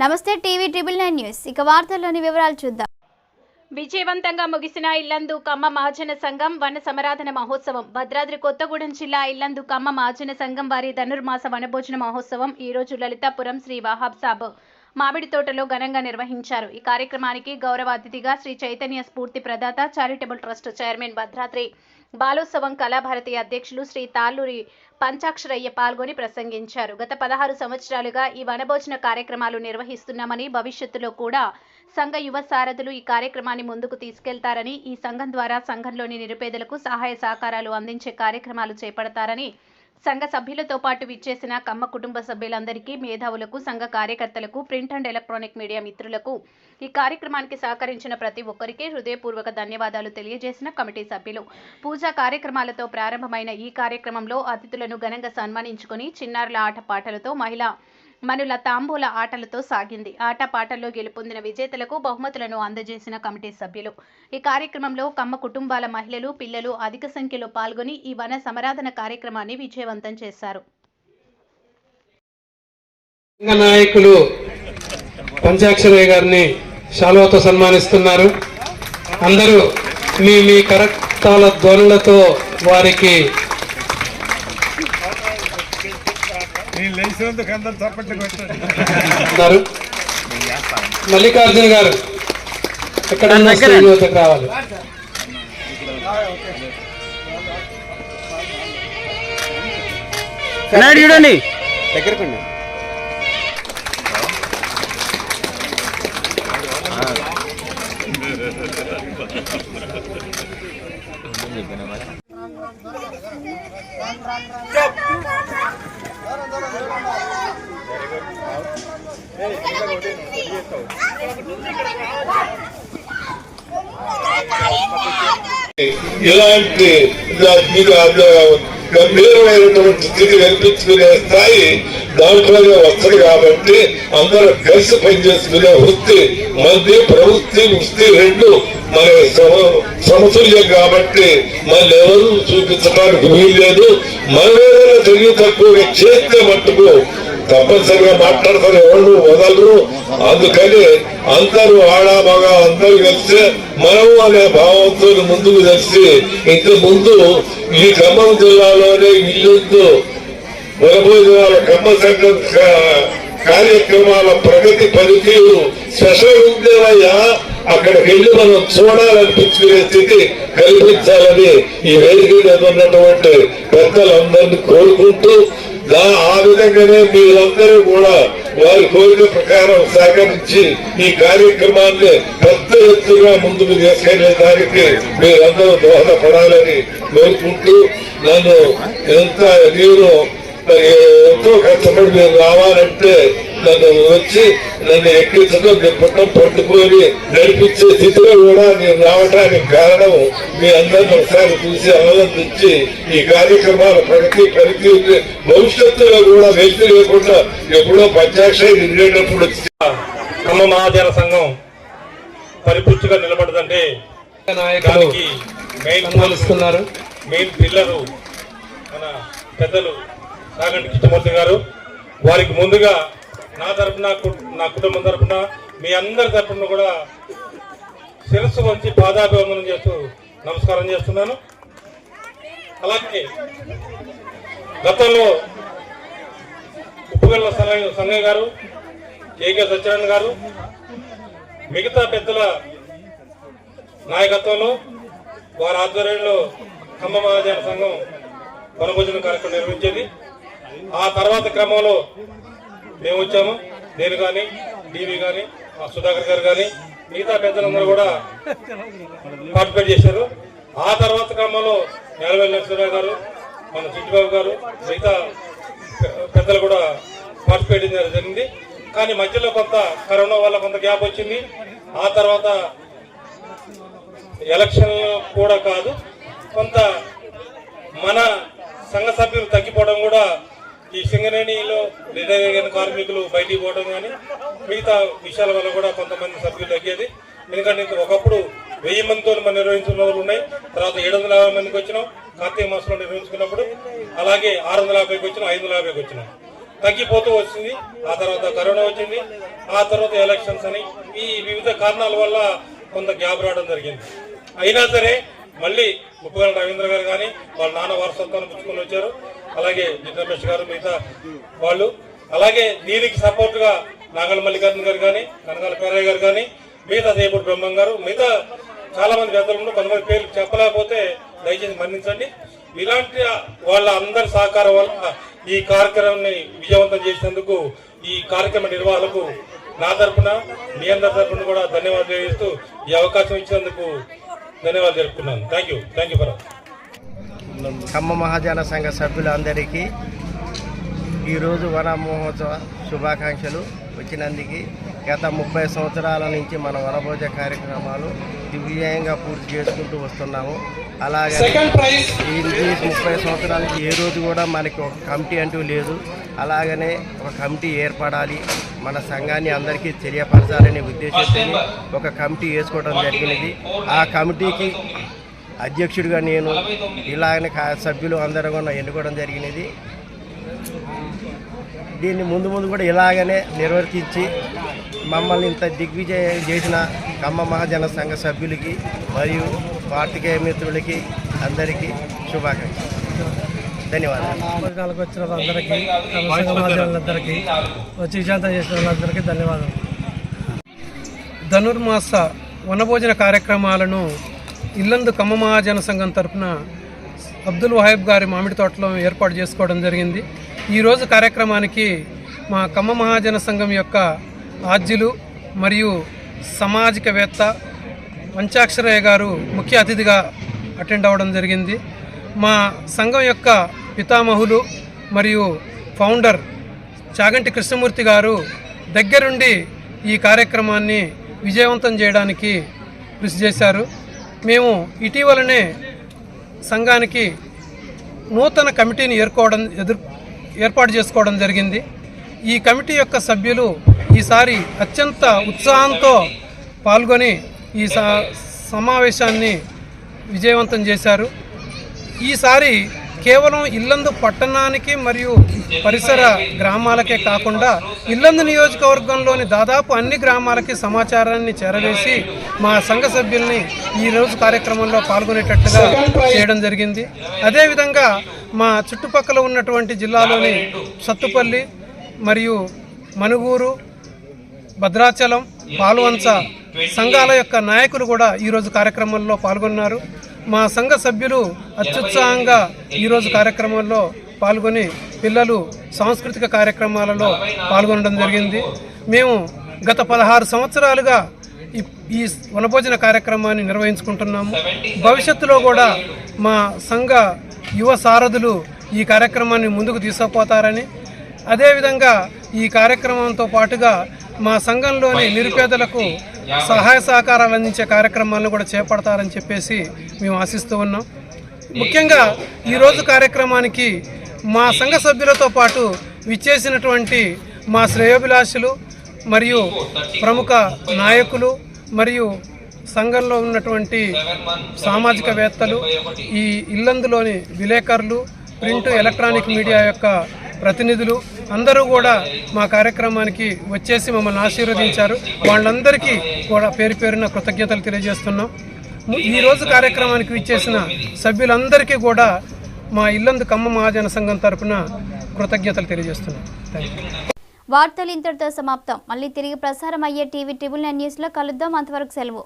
నమస్తే TV triple nine news. ఇక వార్తల్లోని వివరాలు చూద్దాం. విజయవంతంగా ముగిసిన ఇల్లందు కమ్మ మహాజన సంఘం వన సమరాధన మహోత్సవం. భద్రాద్రి కొత్తగూడెం జిల్లా ఇల్లందు కమ్మ మహాజన సంఘం వారి ధనుర్మాస వనభోజన మహోత్సవం. ఈ రోజు లలితాపురం శ్రీ వాహాబ్ సాబ్ మామిడి తోటలో ఘనంగా నిర్వహించారు. ఈ కార్యక్రమానికి గౌరవ అతిథిగా Shri Chaitanya Spoorthi Pradata charitable trust chairman Bhadradri Balotsavam Kalabharati అధ్యక్షులు శ్రీ తాళ్ళూరి పంచాక్షరయ్య పాల్గొని ప్రసంగించారు. గత పదహారు సంవత్సరాలుగా ఈ వనభోజన కార్యక్రమాలు నిర్వహిస్తున్నామని భవిష్యత్తులో కూడా సంఘ యువ సారథులు ఈ కార్యక్రమాన్ని ముందుకు తీసుకెళ్తారని ఈ సంఘం ద్వారా సంఘంలోని నిరుపేదలకు సహాయ సహకారాలు అందించే కార్యక్రమాలు చేపడతారని సంఘ సభ్యులతో పాటు విచ్చేసిన కమ్మ కుటుంబ సభ్యులందరికీ మేధావులకు సంఘ కార్యకర్తలకు ప్రింట్ అండ్ ఎలక్ట్రానిక్ మీడియా మిత్రులకు ఈ కార్యక్రమానికి సహకరించిన ప్రతి ఒక్కరికి హృదయపూర్వక ధన్యవాదాలు తెలియజేసిన కమిటీ సభ్యులు. పూజా కార్యక్రమాలతో ప్రారంభమైన ఈ కార్యక్రమంలో అతిథులను ఘనంగా సన్మానించుకొని చిన్నారుల ఆటపాటలతో మహిళా మనుల తాంబూల ఆటలతో సాగింది. ఆట పాటల్లో గెలుపొందిన విజేతలకు బహుమతులను అందజేసిన కమిటీ సభ్యులు. ఈ కార్యక్రమంలో కమ్మ కుటుంబాల మహిళలు పిల్లలు అధిక సంఖ్యలో పాల్గొని ఈ వన సమరాధన కార్యక్రమాన్ని విజయవంతం చేశారు. నాయకులు పంచాక్షరయ్య గారిని శాలువతో సన్మానిస్తున్నారు. అందరూ మీ మీ కరతాల ధ్వనులతో వారికి నేను లేచినందుకు అందరు చప్పట్లు కొట్టారు. మల్లికార్జున గారు ఎక్కడ ఉన్న స్టేజ్ వద్దకు రావాలి. ఇలాంటి దా- మీకు గంభీరమైనటువంటి స్థితి కల్పించుకునే స్థాయి దాంట్లోనే వస్తుంది కాబట్టి అందరూ కలిసి పనిచేసుకునే వృత్తి మధ్య ప్రవృత్తి వృత్తి రెండు మన సమతుల్యం కాబట్టి మళ్ళీ ఎవరు చూపించడానికి వీల్లేదు. మన ఏదైనా తెలివి తక్కువ చేస్తే మట్టుకు తప్పనిసరిగా మాట్లాడతారు ఎవరు వదలరు. అందుకని అందరూ ఆడ మగ అందరూ కలిసి మనము అనే భావంతో ముందుకు తెలిసి ఇంత ముందు ఈ ఖమ్మం జిల్లాలోనే ఇల్లు వనభోజనాల ఖమ్మ సంఘం కార్యక్రమాల ప్రగతి పనితీరు స్పెషల్ ఉండేవయ్యా. అక్కడికి వెళ్ళి మనం చూడాలనిపించుకునే స్థితి కల్పించాలని ఈ వేదిక ఉన్నటువంటి పెద్దలందరినీ కోరుకుంటూ ఆ విధంగానే మీరందరూ కూడా వారి కోరిక ప్రకారం సహకరించి ఈ కార్యక్రమాన్ని పెద్ద ఎత్తుగా ముందుకు తీసుకెళ్ళేదానికి మీరందరూ దోహదపడాలని కోరుకుంటూ నన్ను ఎంత నేను ఎంతో కష్టపడి మీరు రావాలంటే నన్ను వచ్చి నన్ను ఎక్కించడం దిప్పటం పట్టుకొని నడిపించే స్థితిలో కూడా నేను రావడానికి కారణం మీ అందరిని ఒకసారి చూసి ఆనందించి ఈ కార్యక్రమాల ప్రగతి పనితీరు భవిష్యత్తులో కూడా వ్యక్తి లేకుండా ఎప్పుడో పంచాక్షరి నిండేటప్పుడు అమ్మ మహాజన సంఘం పరిపుష్టిగా నిలబడదంటే దానికి మెయిన్ సన్మానిస్తున్నారు మెయిన్ పిల్లలు మన పెద్దలు నాగంటి కృష్ణమూర్తి గారు. వారికి ముందుగా నా తరపున కు- నా కుటుంబం తరపున మీ అందరి తరపున కూడా శిరస్సు వంచి పాదాభివందనం చేస్తూ నమస్కారం చేస్తున్నాను. అలాగే గతంలో ఉప్పుగల్ల సంగయ్య గారు కేకే సత్యనారాయణ గారు మిగతా పెద్దల నాయకత్వంలో వారి ఆధ్వర్యంలో ఖమ్మ మహాజన సంఘం వనభోజన కార్యక్రమం నిర్వహించేది. ఆ తర్వాత క్రమంలో మేము వచ్చాము. నేను కానీ డివి కానీ సుధాకర్ గారు కానీ మిగతా పెద్దలందరూ కూడా పార్టిసిపేట్ చేశారు. ఆ తర్వాత క్రమంలో నెలవేల నరసింహరావు గారు మన చిట్టిబాబు గారు మిగతా పెద్దలు కూడా పార్టిసిపేట్ చేయడం జరిగింది. కానీ మధ్యలో కొంత కరోనా వల్ల కొంత గ్యాప్ వచ్చింది. ఆ తర్వాత ఎలక్షన్ కూడా కాదు కొంత మన సంఘ సభ్యులు తగ్గిపోవడం కూడా ఈ సింగరేణిలో రిటైర్ కార్మికులు బయటికి పోవడం కానీ మిగతా విషయాల వల్ల కూడా కొంతమంది సభ్యులు తగ్గేది. ఎందుకంటే ఒకప్పుడు వెయ్యి మందితో మనం నిర్వహించిన రోజులు ఉన్నాయి. తర్వాత ఏడు వందల యాభై మందికి వచ్చినాం. కార్తీక మాసంలో నిర్వహించుకున్నప్పుడు అలాగే ఆరు వందల యాభైకి వచ్చినాం ఐదు వందల యాభైకి వచ్చినాం. తగ్గిపోతూ వచ్చింది. ఆ తర్వాత కరోనా వచ్చింది. ఆ తర్వాత ఎలక్షన్స్ అని ఈ వివిధ కారణాల వల్ల కొంత గ్యాప్ రావడం జరిగింది. అయినా సరే మళ్ళీ ముప్పగల రవీంద్ర గారు కానీ వాళ్ళ నాన్న వారసత్వాన్ని పుచ్చుకొని వచ్చారు. అలాగే జిత్ గారు మిగతా వాళ్ళు. అలాగే దీనికి సపోర్ట్గా నాగల మల్లికార్జున గారు కానీ కనకాల పేరయ్య గారు కానీ మిగతా దేపుడు బ్రహ్మం గారు మిగతా చాలా మంది పెద్దలు కొంతమంది పేర్లు చెప్పలేకపోతే దయచేసి మన్నించండి. ఇలాంటి వాళ్ళ అందరి సహకారం వల్ల ఈ కార్యక్రమాన్ని విజయవంతం చేసినందుకు ఈ కార్యక్రమ నిర్వాహకులకు నా తరపున మీ అందరి తరఫున కూడా ధన్యవాదాలు తెలియజేస్తూ ఈ అవకాశం ఇచ్చినందుకు ధన్యవాదాలు జరుపుకున్నాను thank you thank you Khamma Mahajana Sangha సభ్యులందరికీ ఈరోజు వన మహోత్సవ శుభాకాంక్షలు వచ్చినందుకు గత ముప్పై సంవత్సరాల నుంచి మన వనభోజ కార్యక్రమాలు దివ్యంగా పూర్తి చేసుకుంటూ వస్తున్నాము. అలాగే ఈ ఈ ముప్పై సంవత్సరాల నుంచి ఏ రోజు కూడా మనకి ఒక కమిటీ అంటూ లేదు. అలాగనే ఒక కమిటీ ఏర్పడాలి. మన సంఘాన్ని అందరికీ తెలియపరచాలనే ఉద్దేశంతో ఒక కమిటీ వేసుకోవడం జరిగినది. ఆ కమిటీకి అధ్యక్షుడిగా నేను ఇలాగనే కా- సభ్యులు అందరూ కూడా ఎన్నుకోవడం జరిగినది. దీన్ని ముందు ముందు కూడా ఇలాగనే నిర్వర్తించి మమ్మల్ని ఇంత దిగ్విజయం చేసిన కమ్మ మహాజన సంఘ సభ్యులకి మరియు పార్టీకేయ మిత్రులకి అందరికీ శుభాకాంక్షలు. ధన్యవాదాలు. నాలుగు వచ్చిన వాళ్ళందరికీ సంఘ మహాజనులందరికీ వచ్చి విశాంతం చేసిన వాళ్ళందరికీ ధన్యవాదాలు. ధనుర్మాస వనభోజన కార్యక్రమాలను ఇల్లందు కమ్మ మహాజన సంఘం తరపున అబ్దుల్ వాహిబ్ గారి మామిడి తోటలో ఏర్పాటు చేసుకోవడం జరిగింది. ఈరోజు కార్యక్రమానికి మా కమ్మ మహాజన సంఘం యొక్క ఆద్యులు మరియు సామాజికవేత్త పంచాక్షరయ్య గారు ముఖ్య అతిథిగా అటెండ్ అవ్వడం జరిగింది. మా సంఘం యొక్క పితామహులు మరియు ఫౌండర్ చాగంటి కృష్ణమూర్తి గారు దగ్గరుండి ఈ కార్యక్రమాన్ని విజయవంతం చేయడానికి కృషి చేశారు. మేము ఇటీవలనే సంఘానికి నూతన కమిటీని ఏర్కోవడం ఎదురు ఏర్పాటు చేసుకోవడం జరిగింది. ఈ కమిటీ యొక్క సభ్యులు ఈసారి అత్యంత ఉత్సాహంతో పాల్గొని ఈ స- సమావేశాన్ని విజయవంతం చేశారు. ఈసారి కేవలం ఇల్లందు పట్టణానికి మరియు పరిసర గ్రామాలకే కాకుండా ఇల్లందు నియోజకవర్గంలోని దాదాపు అన్ని గ్రామాలకి సమాచారాన్ని చేరవేసి మా సంఘ సభ్యుల్ని ఈ రోజు కార్యక్రమంలో పాల్గొనేటట్టుగా చేయడం జరిగింది. అదేవిధంగా మా చుట్టుపక్కల ఉన్నటువంటి జిల్లాలోని సత్తుపల్లి మరియు మనుగూరు భద్రాచలం పాల్వంచ సంఘాల యొక్క నాయకులు కూడా ఈరోజు కార్యక్రమంలో పాల్గొన్నారు. మా సంఘ సభ్యులు అత్యుత్సాహంగా ఈరోజు కార్యక్రమంలో పాల్గొని పిల్లలు సాంస్కృతిక కార్యక్రమాలలో పాల్గొనడం జరిగింది. మేము గత పదహారు సంవత్సరాలుగా ఈ- ఈ వనభోజన కార్యక్రమాన్ని నిర్వహించుకుంటున్నాము. భవిష్యత్తులో కూడా మా సంఘ యువ సారథులు ఈ కార్యక్రమాన్ని ముందుకు తీసుకుపోతారని అదేవిధంగా ఈ కార్యక్రమంతో పాటుగా మా సంఘంలోని నిరుపేదలకు సహాయ సహకారాలు అందించే కార్యక్రమాలను కూడా చేపడతారని చెప్పేసి మేము ఆశిస్తూ ఉన్నాం. ముఖ్యంగా ఈరోజు కార్యక్రమానికి మా సంఘ సభ్యులతో పాటు విచ్చేసినటువంటి మా శ్రేయోభిలాషులు మరియు ప్రముఖ నాయకులు మరియు సంఘంలో ఉన్నటువంటి సామాజికవేత్తలు ఈ ఇల్లందులోని విలేకరులు ప్రింట్ ఎలక్ట్రానిక్ మీడియా యొక్క ప్రతినిధులు అందరూ కూడా మా కార్యక్రమానికి వచ్చేసి మమ్మల్ని ఆశీర్వదించారు. వాళ్ళందరికీ కూడా పేరు పేరున కృతజ్ఞతలు తెలియజేస్తున్నాం. ఈరోజు కార్యక్రమానికి ఇచ్చేసిన సభ్యులందరికీ కూడా మా ఇల్లందు కమ్మ మహాజన సంఘం తరపున కృతజ్ఞతలు తెలియజేస్తున్నాం. వార్తలు ఇంతటితో సమాప్తం. మళ్ళీ తిరిగి ప్రసారం అయ్యే టీవీ ట్రిబుల్ నైన్ న్యూస్లో కలుద్దాం. అంతవరకు సెలవు.